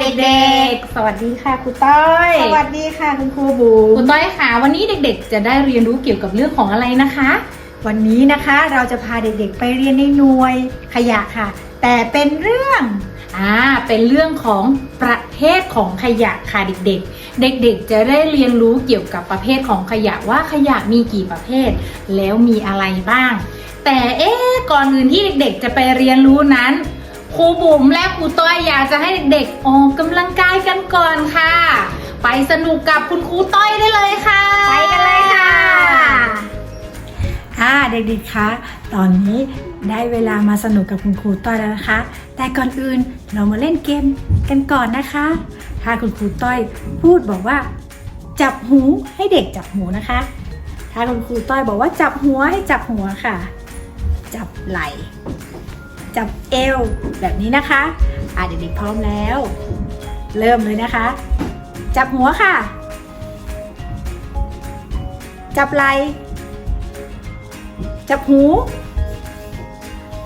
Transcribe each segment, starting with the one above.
เด็กๆ สวัสดีค่ะครูต้อยสวัสดีค่ะคุณครูบูครูต้อยค่ะ วันนี้เด็กๆ จะได้เรียนรู้เกี่ยวกับเรื่องของอะไรนะคะ วันนี้นะคะเราจะพาเด็กๆ ไปเรียนในหน่วยขยะค่ะ แต่เป็นเรื่องอ่าเป็นเรื่องของประเภทของขยะค่ะเด็กๆ เด็กๆ จะได้เรียนรู้เกี่ยวกับประเภทของขยะว่าขยะมีกี่ประเภท แล้วมีอะไรบ้าง แต่เอ๊ะก่อนอื่นที่เด็กๆ จะไปเรียนรู้นั้น ครูบุ๋มและครูต้อยอยากจะให้เด็กๆออกกำลังกายกันก่อนค่ะ ไปสนุกกับคุณครูต้อยได้เลยค่ะ ไปกันเลยค่ะอ่าเด็กๆคะตอนนี้ได้เวลามาสนุกกับคุณครูต้อยแล้วนะคะ แต่ก่อนอื่นเรามาเล่นเกมกันก่อนนะคะ ถ้าคุณครูต้อยพูดบอกว่า จับหูให้เด็กจับหูนะคะ ถ้าคุณครูต้อยบอกว่าจับหัวให้จับหัวค่ะ จับไหล่ จับเอวแบบนี้นะคะ อ่าเด็กๆพร้อมแล้ว เริ่มเลยนะคะ จับหัวค่ะ จับไหล่จับหู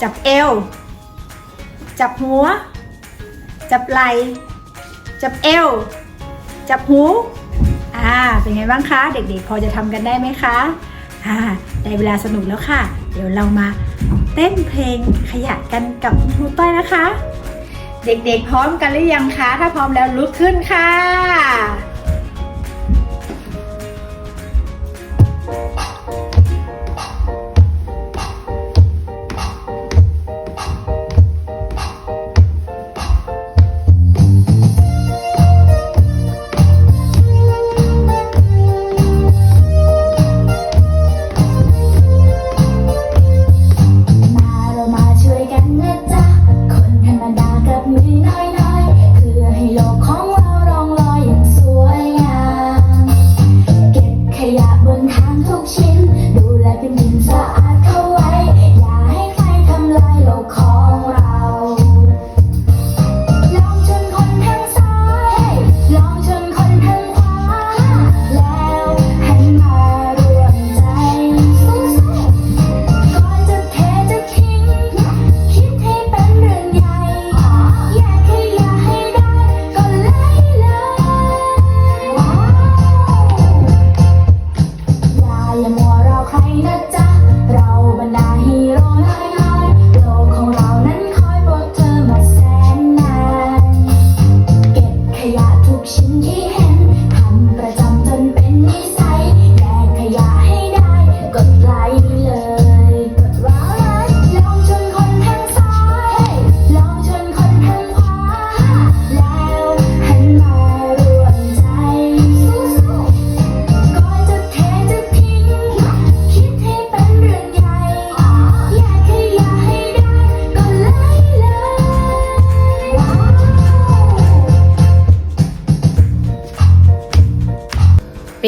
จับเอว จับหัว จับไหล่จับเอว จับหู อ่า เป็นไงบ้างคะ เด็กๆ พอจะทำกันได้ไหมคะ อ่า ได้เวลาสนุกแล้วค่ะ เดี๋ยวเรามาเต้นเพลงขยะกันกับคุณครูต้อยนะคะ เด็กๆพร้อมกันหรือยังคะ ถ้าพร้อมแล้วลุกขึ้นค่ะ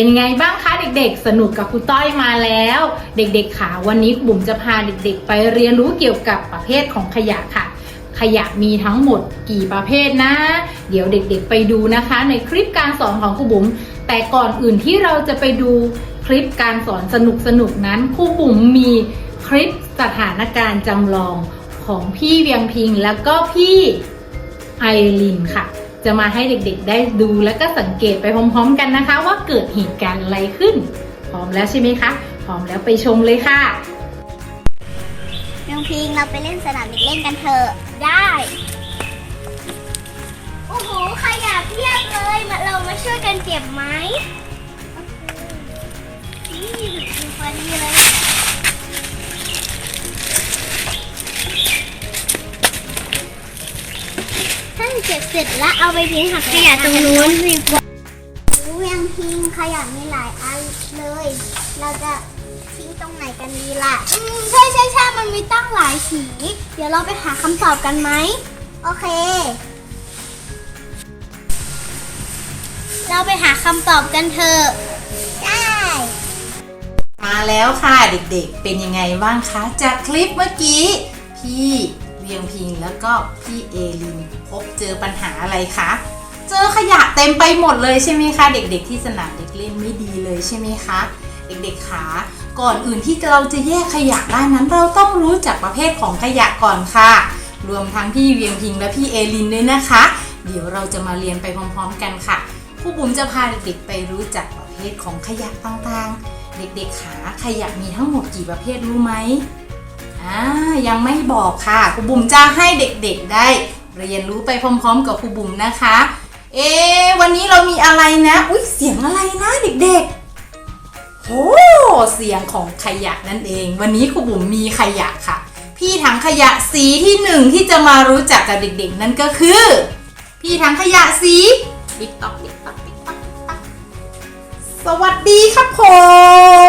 เป็นไงบ้างคะเด็กๆ สนุกกับครูต้อยมาแล้ว เด็กๆค่ะวันนี้บุ๋มจะพาเด็กๆ ไปเรียนรู้เกี่ยวกับประเภทของขยะค่ะ ขยะมีทั้งหมดกี่ประเภทนะ เดี๋ยวเด็กๆไปดูนะคะ ในคลิปการสอนของครูบุ๋มแต่ก่อนอื่นที่เราจะไปดูคลิปการสอนสนุกๆนั้นครูบุ๋มมีคลิปสถานการณ์จำลองของพี่เวียงพิงแล้วก็พี่ไอรินค่ะ จะมาให้เด็กๆได้ดูและก็สังเกตไปพร้อมๆกันนะคะ ว่าเกิดเหตุการณ์อะไรขึ้น พร้อมแล้วใช่ไหมคะ พร้อมแล้วไปชมเลยค่ะน้องพิงเราไปเล่นสนามเด็กเล่นกันเถอะ ได้ โอ้โหขยะเพียบเลยมาเรามาช่วยกันเก็บไหมนี่ถึงพอดีเลย ถ้าเก็บเสร็จแล้วเอาไปทิ้งถังขยะตรงนู้นดีกว่ารู้ยังพิงขยะมีหลายอันเลย เราจะทิ้งตรงไหนกันดีล่ะ อืมใช่ใช่ใช่มันมีตั้งหลายสี เดี๋ยวเราไปหาคำตอบกันไหม โอเค เราไปหาคำตอบกันเถอะ ได้ มาแล้วค่ะเด็กๆ เป็นยังไงบ้างคะ จากคลิปเมื่อกี้ พี่ เวียงพิงแล้วก็พี่เอลินพบเจอปัญหาอะไรคะเจอขยะเต็มไปหมดเลยใช่ไหมคะเด็ก ๆ ที่สนามเด็กเล่นไม่ดีเลเลยใช่ไหมคะเด็กๆขาก่อนอื่นที่เราจะแยกขยะได้นั้น เราต้องรู้จักประเภทของขยะก่อนค่ะ รวมทั้งพี่เวียงพิงและพี่เอลินด้วยนะคะ เดี๋ยวเราจะมาเรียนไปพร้อมๆกันค่ะครูบุ๋มจะพาเด็กๆไปรู้จักประเภทของขยะต่างๆ เด็กๆขาขยะมีทั้งหมดกี่ประเภทรู้ไหม อ่ายังไม่บอกค่ะครูบุ๋มจะให้เด็กๆได้เรียนรู้ไปพร้อมๆ กับครูบุ๋มนะคะ เอ๊ะวันนี้เรามีอะไรนะ อุ๊ยเสียงอะไรนะเด็กๆโอ้เสียงของขยะนั่นเอง วันนี้ครูบุ๋มมีขยะค่ะ พี่ถังขยะสีที่หนึ่งที่จะมารู้จักกับเด็กๆ นั่นก็คือ พี่ถังขยะสี ติ๊กต๊อกติ๊กต๊อกติ๊กต๊อกติ๊กต๊อก สวัสดีครับผ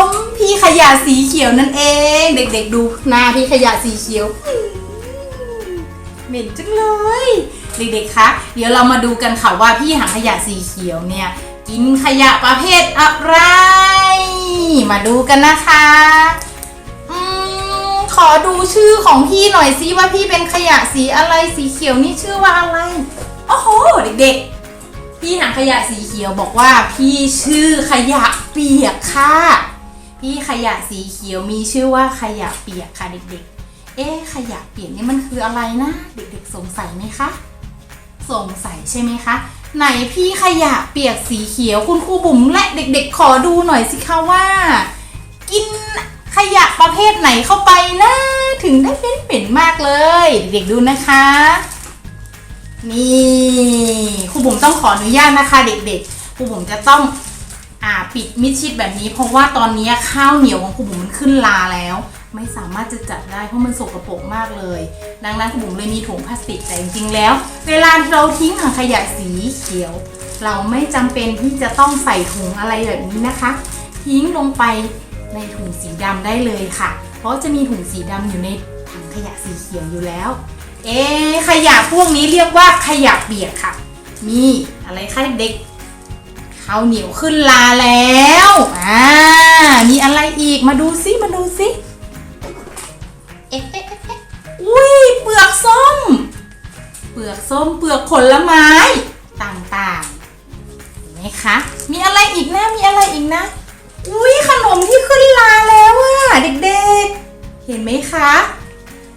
ม พี่ขยะสีเขียวนั่นเอง เด็กๆดูหน้าพี่ขยะสีเขียว เหม็นจังเลย เด็กๆคะเดี๋ยวเรามาดูกันค่ะว่าพี่หางขยะสีเขียวเนี่ย กินขยะประเภทอะไร มาดูกันนะคะอมขอดูชื่อของพี่หน่อยซิว่าพี่เป็นขยะสีอะไรสีเขียวนี่ชื่อว่าอะไรโอ้โหเด็กๆ พี่หางขยะสีเขียวบอกว่าพี่ชื่อขยะเปียกค่ะ พี่ขยะสีเขียวมีชื่อว่าขยะเปียกค่ะเด็กๆ เอ๊ขยะเปียกนี่มันคืออะไรนะ เด็กๆสงสัยไหมคะ สงสัยใช่ไหมคะ ไหนพี่ขยะเปียกสีเขียวคุณครูบุ๋มและเด็ก ๆ ขอดูหน่อยสิคะว่า กินขยะประเภทไหนเข้าไปนะ ถึงได้เป็นเป็นมากเลย เด็กๆดูนะคะ นี่ครูบุ๋มต้องขออนุญาตนะคะเด็กๆครูบุ๋มจะต้องอ่าปิดมิดชิดแบบนี้ เพราะว่าตอนนี้ข้าวเหนียวของครูบุ๋มมันขึ้นลาแล้ว ไม่สามารถจะจับได้เพราะมันสกปรกมากเลย ดังนั้นครูบุ๋มเลยมีถุงพลาสติกแต่จริงๆแล้ว เวลาเราทิ้งถังขยะสีเขียว เราไม่จำเป็นที่จะต้องใส่ถุงอะไรแบบนี้นะคะ ทิ้งลงไปในถุงสีดำได้เลยค่ะ เพราะจะมีถุงสีดำอยู่ในถังขยะสีเขียวอยู่แล้ว เอ๊ขยะพวกนี้เรียกว่าขยะเปียกค่ะ มีอะไรคะเด็กข้าวเหนียวขึ้นลาแล้ว อ่า มีอะไรอีก มาดูซิ มาดูซิ เอ๊ะเอ๊ะเอ๊ะอุ้ย เปลือกส้ม เปลือกส้ม เปลือกผลไม้ ต่างๆเห็นไหมคะ มีอะไรอีกนะ มีอะไรอีกนะ อุ้ยขนมที่ขึ้นลาแล้วอะเด็กๆ เห็นไหมคะ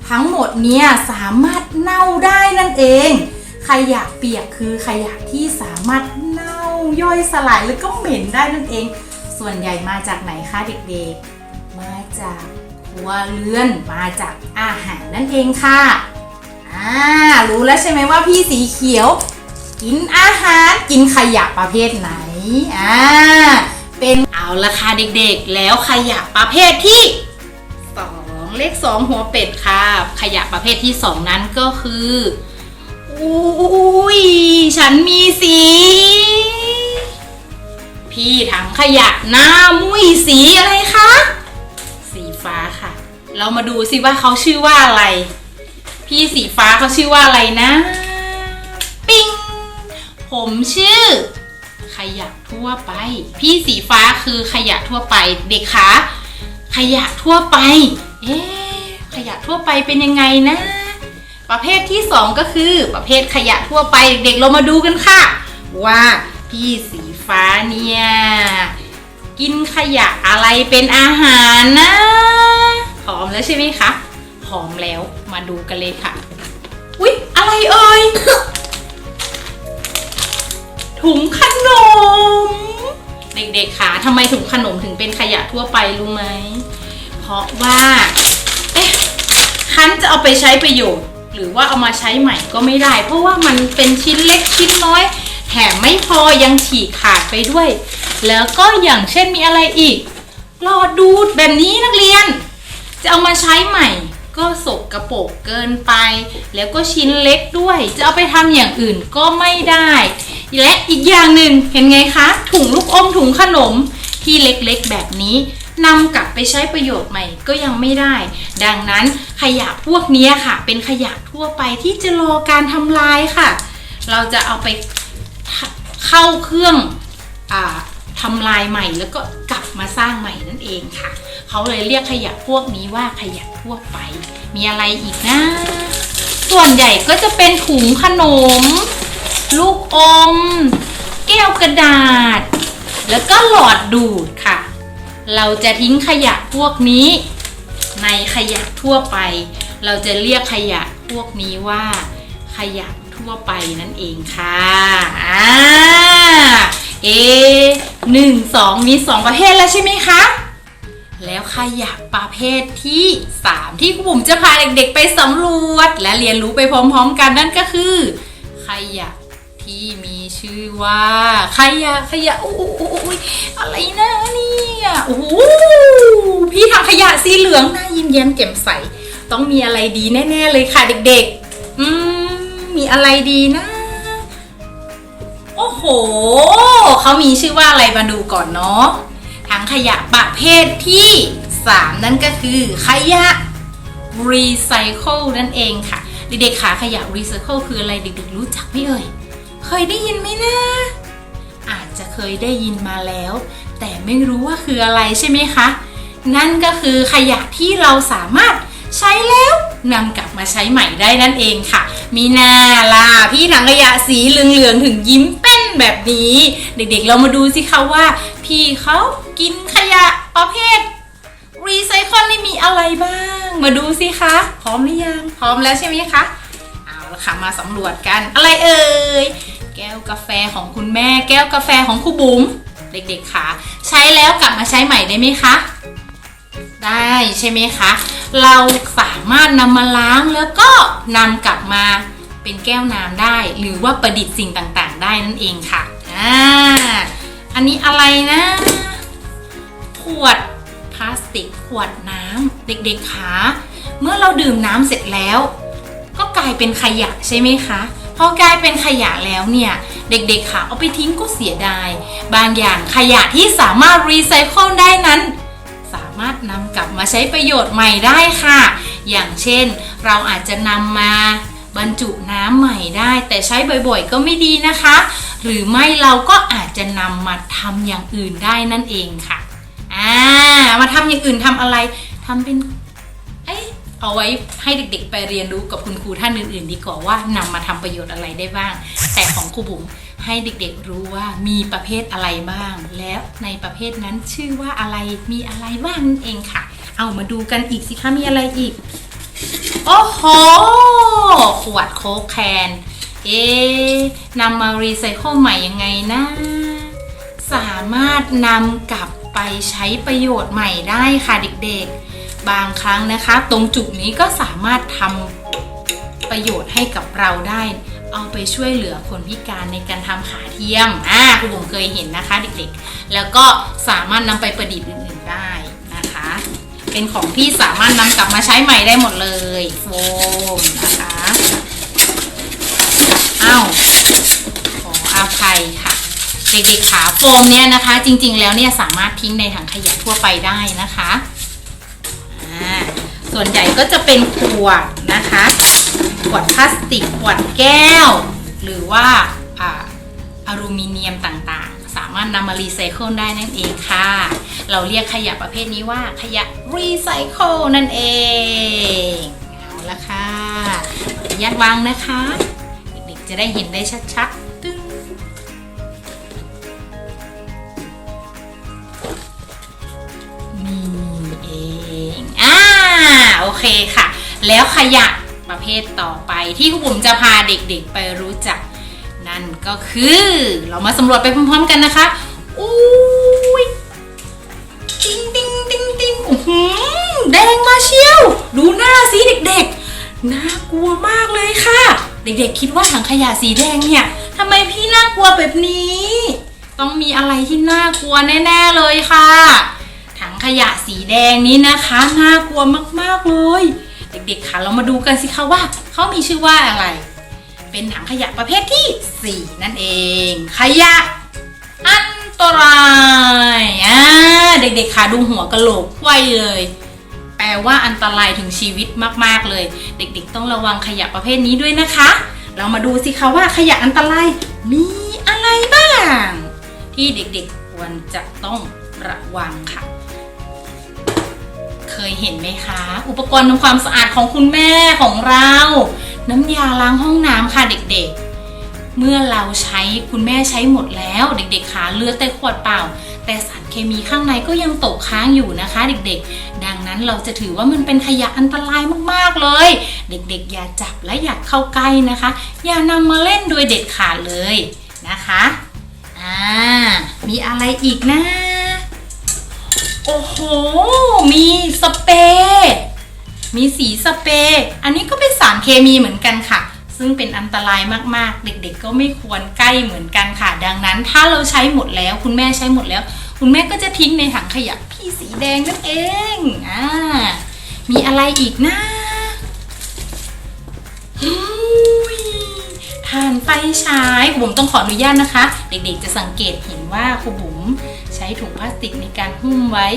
ทั้งหมดเนี่ยสามารถเน่าได้นั่นเอง ขยะเปียกคือขยะที่สามารถเน่าย่อยสลายแล้วก็เหม็นได้นั่นเอง ส่วนใหญ่มาจากไหนคะเด็กๆ มาจากครัวเรือนมาจากอาหารนั่นเองค่ะอ่ารู้แล้วใช่ไหมว่าพี่สีเขียว กินอาหารกินขยะประเภทไหนอ่าเป็นเอาละค่ะเด็กๆ แล้วขยะประเภทที่ เลขสองหัวเป็ดค่ะ ขยะประเภทที่สองนั้นก็คืออุ้ยฉันมีสี พี่ถังขยะหน้ามุ้ยสีอะไรคะ สีฟ้าค่ะ เรามาดูสิว่าเขาชื่อว่าอะไร พี่สีฟ้าเขาชื่อว่าอะไรนะ ปิ้งผมชื่อ ขยะทั่วไป พี่สีฟ้าคือขยะทั่วไปเด็กคะขยะทั่วไป เอ๊ขยะทั่วไปเป็นยังไงนะ ประเภทที่สองก็คือ ประเภทขยะทั่วไปเด็กๆเรามาดูกันค่ะ ว่าพี่สีฟ้าเนี่ย กินขยะอะไรเป็นอาหารนะพร้อมแล้วใช่ไหมคะพร้อมแล้วมาดูกันเลยค่ะอุ๊ยอะไรเอ่ยถุงขนม เด็กๆคะทำไมถุงขนมถึงเป็นขยะทั่วไปรู้ไหม ราะว่า เอ๊ะคันจะเอาไปใช้ประโยชน์ หรือว่าเอามาใช้ใหม่ก็ไม่ได้ เพราะว่ามันเป็นชิ้นเล็กชิ้นน้อย แถมไม่พอยังฉีกขาดไปด้วย แล้วก็อย่างเช่นมีอะไรอีกหลอดดูดแบบนี้นักเรียน จะเอามาใช้ใหม่ ก็สกกระโปกเกินไป แล้วก็ชิ้นเล็กด้วย จะเอาไปทำอย่างอื่นก็ไม่ได้ และอีกอย่างหนึ่งเห็นไงคะ ถุงลูกอมถุงขนมที่เล็กๆแบบนี้ นำกลับไปใช้ประโยชน์ใหม่ก็ยังไม่ได้ ดังนั้นขยะพวกนี้ค่ะ เป็นขยะทั่วไปที่จะรอการทำลายค่ะ เราจะเอาไปเข้าเครื่องอทำลายใหม่แล้วก็กลับมาสร้างใหม่นั่นเองค่ะ เขาเลยเรียกขยะพวกนี้ว่าขยะทั่วไป มีอะไรอีกนะ ส่วนใหญ่ก็จะเป็นถุงขนม ลูกอม แก้วกระดาษ แล้วก็หลอดดูดค่ะ เราจะทิ้งขยะพวกนี้ ในขยะทั่วไป เราจะเรียกขยะพวกนี้ว่า ขยะทั่วไปนั่นเองค่ะอ่าเอหนึ่งสองมีสองประเภทแล้วใช่ไหมคะ แล้วขยะประเภทที่3ที่ครูบุ๋มจะพาเด็กๆไปสำรวจ และเรียนรู้ไปพร้อมๆกันนั่นก็คือ ขยะที่มีชื่อว่า ขยะขยะโอ้โหอะไรนะนี่ โอ้โหพี่ทำขยะสีเหลืองน่ายิ้มแย้มแจ่มใส ต้องมีอะไรดีแน่ ๆ เลยค่ะเด็กๆ อืมมีอะไรดีนะ โอ้โหเขามีชื่อว่าอะไรมาดูก่อนเนาะทั้งขยะประเภทที่ 3 นั่นก็คือขยะรีไซเคิลนั่นเองค่ะ เด็กๆขาขยะรีไซเคิลคืออะไรเด็กๆรู้จักไหมเอ่ย เคยได้ยินไหมนะ อาจจะเคยได้ยินมาแล้ว แต่ไม่รู้ว่าคืออะไรใช่ไหมคะ นั่นก็คือขยะที่เราสามารถใช้แล้วนำกลับมาใช้ใหม่ได้นั่นเองค่ะ มีนาล่ะพี่ถังขยะสีเหลืองๆถึงยิ้มเป้นแบบนี้ เด็กๆเรามาดูสิคะว่า พี่เขากินขยะประเภทรีไซเคิลนี่มีอะไรบ้าง มาดูสิคะ พร้อมหรือยัง พร้อมแล้วใช่ไหมคะ เอาละค่ะมาสำรวจกัน อะไรเอ่ย แก้วกาแฟของคุณแม่ แก้วกาแฟของครูบุ๋ม เด็กๆค่ะใช้แล้วกลับมาใช้ใหม่ได้ไหมคะได้ใช่ไหมคะเราสามารถนำมาล้างแล้วก็นำกลับมาเป็นแก้วน้ำได้ หรือว่าประดิษฐ์สิ่งต่างๆ ได้นั่นเองค่ะอ่าอันนี้อะไรนะ ขวดพลาสติกขวดน้ำเด็กๆคะเมื่อเราดื่มน้ำเสร็จแล้ว ก็กลายเป็นขยะใช่ไหมคะพอกลายเป็นขยะแล้วเนี่ย เด็กๆค่ะ เอาไปทิ้งก็เสียดาย บางอย่างขยะที่สามารถรีไซเคิลได้นั้น สามารถนำกลับมาใช้ประโยชน์ใหม่ได้ค่ะ อย่างเช่น เราอาจจะนำมาบรรจุน้ำใหม่ได้ แต่ใช้บ่อยๆ ก็ไม่ดีนะคะ หรือไม่เราก็อาจจะนำมาทำอย่างอื่นได้นั่นเองค่ะอ่ามาทำอย่างอื่นทำอะไรทำเป็น เอาไว้ให้เด็กๆ ไปเรียนรู้กับคุณครูท่านอื่นๆ ดีกว่าว่านำมาทำประโยชน์อะไรได้บ้าง แต่ของครูบุ๋มให้เด็กๆรู้ว่ามีประเภทอะไรบ้าง แล้วในประเภทนั้นชื่อว่าอะไรมีอะไรบ้างนั่นเองค่ะ เอามาดูกันอีกสิคะมีอะไรอีก โอ้โหขวดโค้กแคน เอ๊นำมารีไซเคิลใหม่ยังไงนะ สามารถนำกลับไปใช้ประโยชน์ใหม่ได้ค่ะเด็กๆ บางครั้งนะคะ ตรงจุดนี้ก็สามารถทำประโยชน์ให้กับเราได้ เอาไปช่วยเหลือคนพิการในการทำขาเทียมอ่าคุณผมเคยเห็นนะคะเด็กๆ แล้วก็สามารถนำไปประดิษฐ์อื่นๆได้นะคะ เป็นของที่สามารถนำกลับมาใช้ใหม่ได้หมดเลยโฟมนะคะอ้าวขออภัยค่ะเด็กๆขาโฟมเนี่ยนะคะ จริงๆแล้วเนี่ยสามารถทิ้งในถังขยะทั่วไปได้นะคะ ส่วนใหญ่ก็จะเป็นขวดนะคะ ขวดพลาสติก ขวดแก้ว หรือว่าอลูมิเนียมต่างๆ สามารถนำมารีไซเคิลได้นั่นเองค่ะ เราเรียกขยะประเภทนี้ว่าขยะรีไซเคิลนั่นเอง เอาละค่ะขออนุญาตวางนะคะ เด็กๆจะได้เห็นได้ชัดๆ เคค่ะ แล้วขยะประเภทต่อไปที่ครูบุ๋มจะพาเด็กๆไปรู้จัก นั่นก็คือเรามาสำรวจไปพร้อมๆกันนะคะอุ้ยติ๊งติ๊งติ๊งติ๊งอื้อหือแดงมาเชียว ดูหน้าสิเด็กๆน่ากลัวมากเลยค่ะ เด็กๆคิดว่าถังขยะสีแดงเนี่ยทำไมพี่น่ากลัวแบบนี้ ต้องมีอะไรที่น่ากลัวแน่ ๆเลยค่ะ ขยะสีแดงนี้นะคะน่ากลัวมากๆเลย เด็กๆค่ะเรามาดูกันสิคะว่าเขามีชื่อว่าอะไร เป็นถังขยะประเภทที่ 4 นั่นเอง ขยะอันตรายอ่าเด็กๆค่ะดูหัวกะโหลกไว้เลย แปลว่าอันตรายถึงชีวิตมากๆเลย เด็กๆ ต้องระวังขยะประเภทนี้ด้วยนะคะ เรามาดูสิคะว่าขยะอันตรายมีอะไรบ้าง ที่เด็กๆควรจะต้องระวังค่ะ ยเห็นไหมคะ อุปกรณ์ทำความสะอาดของคุณแม่ของเรา น้ำยาล้างห้องน้ำค่ะเด็กๆ เมื่อเราใช้คุณแม่ใช้หมดแล้ว เด็กๆขาเลือดแต่ขวดเปล่า แต่สารเคมีข้างในก็ยังตกค้างอยู่นะคะ เด็กๆ ดังนั้นเราจะถือว่ามันเป็นขยะอันตรายมากๆเลย เด็กๆ อย่าจับและอย่าเข้าใกล้นะคะ อย่านำมาเล่นโดยเด็ดขาดเลยนะคะอ่ามีอะไรอีกนะโอ้โห มีสเปรย์มีสีสเปรย์อันนี้ก็เป็นสารเคมีเหมือนกันค่ะ ซึ่งเป็นอันตรายมากๆ เด็กๆ ก็ไม่ควรใกล้เหมือนกันค่ะ ดังนั้นถ้าเราใช้หมดแล้ว คุณแม่ใช้หมดแล้ว คุณแม่ก็จะทิ้งในถังขยะพี่สีแดงนั่นเองอ่ามีอะไรอีกนะอุ้ยถ่านไฟฉายครูบุ๋มต้องขออนุญาตนะคะ เด็กๆจะสังเกตเห็นว่าครูบุ๋มใช้ถุงพลาสติกในการหุ้มไว้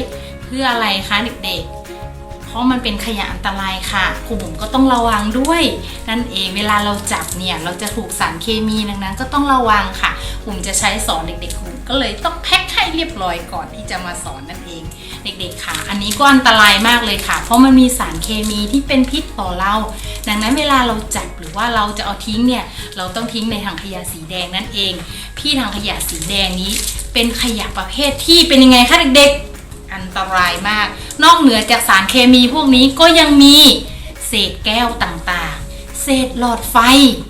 เพื่ออะไรคะเด็กๆ เพราะมันเป็นขยะอันตรายค่ะครูบุ๋มก็ต้องระวังด้วย นั่นเองเวลาเราจับเนี่ยเราจะถูกสารเคมีดังนั้น ก็ต้องระวังค่ะบุ๋มจะใช้สอนเด็กๆบุ๋มก็เลยต้องแพ็คให้เรียบร้อยก่อนที่จะมาสอนนั่นเอง เด็กๆค่ะ อันนี้ก็อันตรายมากเลยค่ะ เพราะมันมีสารเคมีที่เป็นพิษต่อเรา ดังนั้นเวลาเราจับหรือว่าเราจะเอาทิ้งเนี่ยเราต้องทิ้งในถังขยะสีแดงนั่นเอง พี่ถังขยะสีแดงนี้ เป็นขยะประเภทที่เป็นยังไงคะเด็กๆ อันตรายมาก นอกเหนือจากสารเคมีพวกนี้ก็ยังมีเศษแก้วต่างๆ เศษหลอดไฟ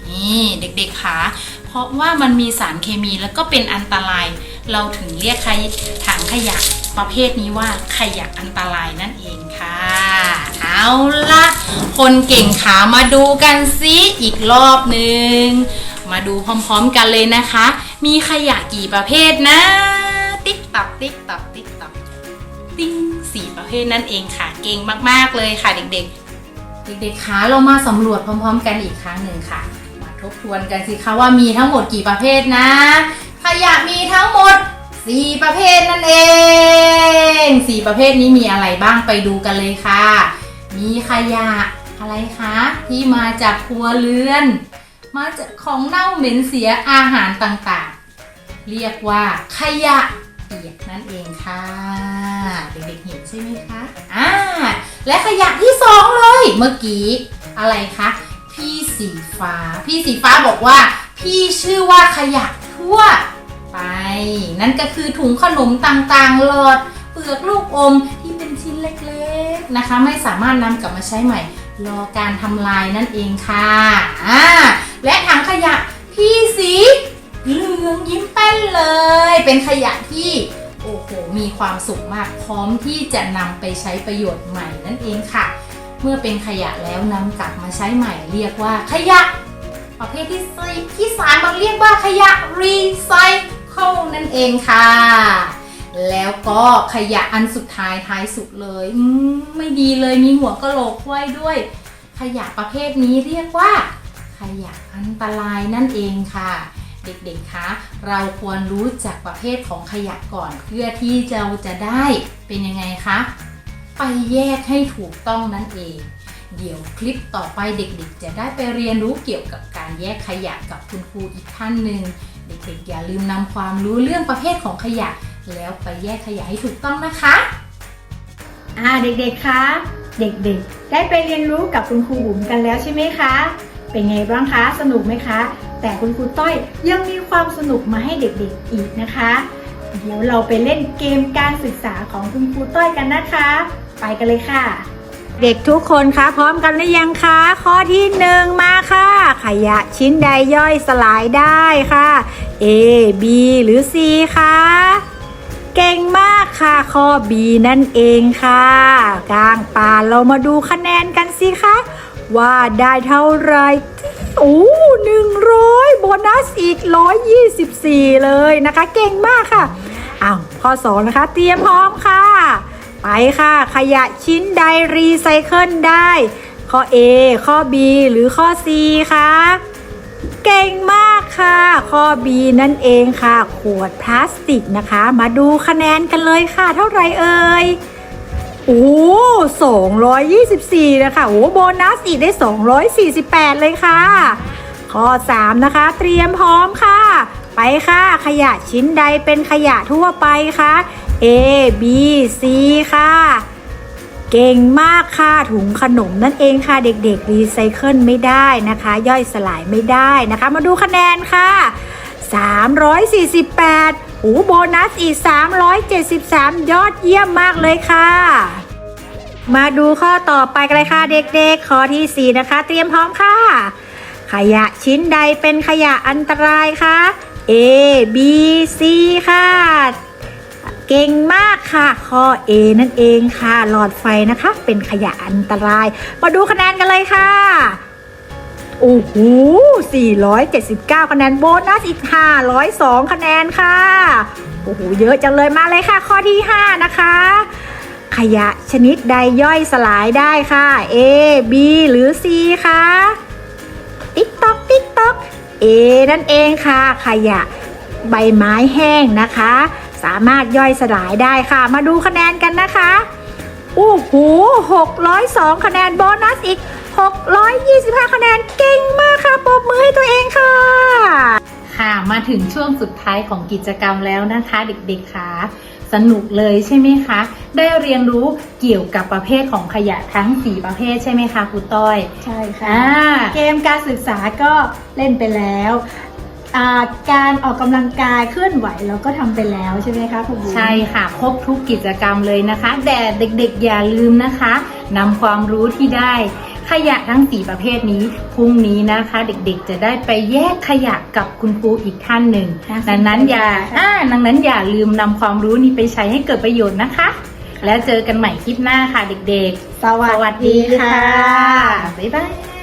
นี่เด็กๆค่ะเพราะว่ามันมีสารเคมีแล้วก็เป็นอันตราย เราถึงเรียกขยถังขยะประเภทนี้ว่าขยะอันตรายนั่นเองค่ะ เอาละคนเก่งขามาดูกันซิอีกรอบหนึ่งมาดูพร้อมๆกันเลยนะคะ มีขยะกี่ประเภทนะ ติ๊กตับติ๊กตับติ๊ก ติ้งสี่ประเภทนั่นเองค่ะ เก่งมากๆเลยค่ะเด็กๆ เด็กๆคะเรามาสำรวจพร้อม ๆ กันอีกครั้งหนึ่งค่ะ มาทบทวนกันสิคะว่ามีทั้งหมดกี่ประเภทนะ ขยะมีทั้งหมด 4 ประเภทนั่นเอง 4 ประเภทนี้มีอะไรบ้างไปดูกันเลยค่ะ มีขยะอะไรคะที่มาจากครัวเรือน มาจากของเน่าเหม็นเสียอาหารต่างๆ เรียกว่าขยะเปียกนั่นเองค่ะ เด็กๆเห็นใช่ไหมคะอ่าและขยะที่สองเลย เมื่อกี้อะไรคะ พี่สีฟ้า พี่สีฟ้าบอกว่า พี่ชื่อว่าขยะทั่วไป นั่นก็คือถุงขนมต่างๆ หลอดเปลือกลูกอมที่เป็นชิ้นเล็กๆนะคะ ไม่สามารถนำกลับมาใช้ใหม่ รอการทำลายนั่นเองค่ะอ่าและถังขยะพี่สีเหลืองยิ้มแป้นเลย เป็นขยะที่ โอ้โหมีความสุขมากพร้อมที่จะนำไปใช้ประโยชน์ใหม่นั่นเองค่ะ เมื่อเป็นขยะแล้วนำกลับมาใช้ใหม่เรียกว่าขยะ ประเภทที่สี่ที่สามเราเรียกว่าขยะรีไซเคิลนั่นเองค่ะ แล้วก็ขยะอันสุดท้ายท้ายสุดเลยมไม่ดีเลยมีหัวกะโหลกไว้ด้วย ขยะประเภทนี้เรียกว่า ขยะอันตรายนั่นเองค่ะ เด็กๆ คะ เราควรรู้จักประเภทของขยะก่อน เพื่อที่เราจะได้เป็นยังไงคะ ไปแยกให้ถูกต้องนั่นเอง เดี๋ยวคลิปต่อไปเด็กๆ จะได้ไปเรียนรู้เกี่ยวกับการแยกขยะกับคุณครูอีกท่านหนึ่งเด็กๆ อย่าลืมนำความรู้เรื่องประเภทของขยะ แล้วไปแยกขยะให้ถูกต้องนะคะ อ่าเด็กๆ คะ เด็กๆ ได้ไปเรียนรู้กับคุณครูบุ๋มกันแล้วใช่ไหมคะ เป็นไงบ้างคะ สนุกไหมคะ แต่คุณครูต้อยยังมีความสนุกมาให้เด็กๆอีกนะคะ เดี๋ยวเราไปเล่นเกมการศึกษาของคุณครูต้อยกันนะคะ ไปกันเลยค่ะ เด็กทุกคนคะพร้อมกันหรือยังคะ ข้อที่หนึ่งมาค่ะ ขยะชิ้นใดย่อยสลายได้ค่ะ A B หรือ C คะเก่งมากค่ะข้อ B นั่นเองค่ะ กลางป่าเรามาดูคะแนนกันสิคะ ว่าได้เท่าไรโอ้หนึ่งร้อยโบนัสอีกร้อยยี่สิบสี่เลยนะคะ เก่งมากค่ะอ้าวข้อสองนะคะ เตรียมพร้อมค่ะ ไปค่ะ ขยะชิ้นใดรีไซเคิลได้ ข้อ A ข้อ B หรือข้อ C คะเก่งมากค่ะ ข้อ B นั่นเองค่ะ ขวดพลาสติกนะคะ มาดูคะแนนกันเลยค่ะ เท่าไรเอ่ย โอ้224 นะคะ โอ้โบนัสอีกได้ 248 เลยค่ะ ข้อ 3 นะคะ เตรียมพร้อมค่ะ ไปค่ะ ขยะชิ้นใดเป็นขยะทั่วไปคะ A B C ค่ะ เก่งมากค่ะ ถุงขนมนั่นเองค่ะ เด็กๆ รีไซเคิลไม่ได้นะคะ ย่อยสลายไม่ได้นะคะ มาดูคะแนนค่ะ 348 หูโบนัสอีก 373 ยอดเยี่ยมมากเลยค่ะ มาดูข้อต่อไปกันเลยค่ะเด็กๆ ข้อที่ 4 นะคะ เตรียมพร้อมค่ะ ขยะชิ้นใดเป็นขยะอันตรายคะ A B C ค่ะ เก่งมากค่ะข้อ A นั่นเองค่ะ หลอดไฟนะคะ เป็นขยะอันตราย มาดูคะแนนกันเลยค่ะ โอ้โห479 คะแนนโบนัสอีก 502 คะแนนค่ะ โอ้โห เยอะจังเลยมาเลยค่ะ ข้อที่ 5 นะคะ ขยะชนิดใดย่อยสลายได้ค่ะ A B หรือ C คะติ๊กต๊อกติ๊กต๊อก A นั่นเองค่ะ ขยะใบไม้แห้งนะคะ สามารถย่อยสลายได้ค่ะ มาดูคะแนนกันนะคะ โอ้โห602 คะแนนโบนัสอีก 625 คะแนนเก่งมากค่ะปรบมือให้ตัวเองค่ะ ค่ะมาถึงช่วงสุดท้ายของกิจกรรมแล้วนะคะ เด็กๆค่ะสนุกเลยใช่ไหมคะ ได้เรียนรู้เกี่ยวกับประเภทของขยะทั้ง 4 ประเภทใช่ไหมคะครูต้อย ใช่ค่ะอ่าเกมการศึกษาก็เล่นไปแล้วอ่าการออกกำลังกายเคลื่อนไหวเราก็ทำไปแล้วใช่ไหมคะคุณบุ๋มใช่ค่ะ ครบทุกกิจกรรมเลยนะคะ แต่เด็กๆอย่าลืมนะคะนำความรู้ที่ได้ ขยะทั้ง 4 ประเภทนี้พรุ่งนี้นะคะ เด็กๆ จะได้ไปแยกขยะกับคุณครูอีกท่านหนึ่งน่าสนใจดังนั้นอย่าค่ะอ่าดังนั้นอย่าลืมนำความรู้นี้ไปใช้ให้เกิดประโยชน์นะคะ แล้วเจอกันใหม่คลิปหน้าค่ะเด็กๆ สวัสดีค่ะ บ๊ายบาย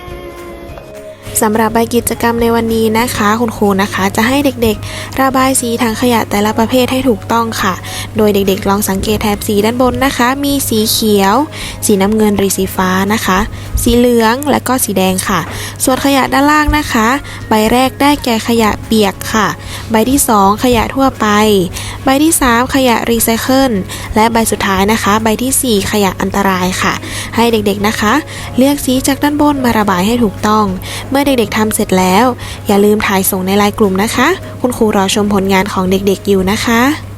สำหรับใบกิจกรรมในวันนี้นะคะ คุณครูนะคะ จะให้เด็กๆ ระบายสีถังขยะแต่ละประเภทให้ถูกต้องค่ะ โดยเด็กๆ ลองสังเกตแถบสีด้านบนนะคะ มีสีเขียว สีน้ำเงินหรือสีฟ้านะคะ สีเหลืองและก็สีแดงค่ะ ส่วนขยะด้านล่างนะคะ ใบแรกได้แก่ขยะเปียกค่ะ ใบที่ 2 ขยะทั่วไป ใบที่ 3 ขยะรีไซเคิลและใบสุดท้ายนะคะ ใบทีสี่4 ขยะอันตรายค่ะ ให้เด็กๆนะคะ เลือกสีจากด้านบนมาระบายให้ถูกต้อง เมื่อเด็กๆทำเสร็จแล้ว อย่าลืมถ่ายส่งในไลน์กลุ่มนะคะ คุณครูรอชมผลงานของเด็กๆอยู่นะคะ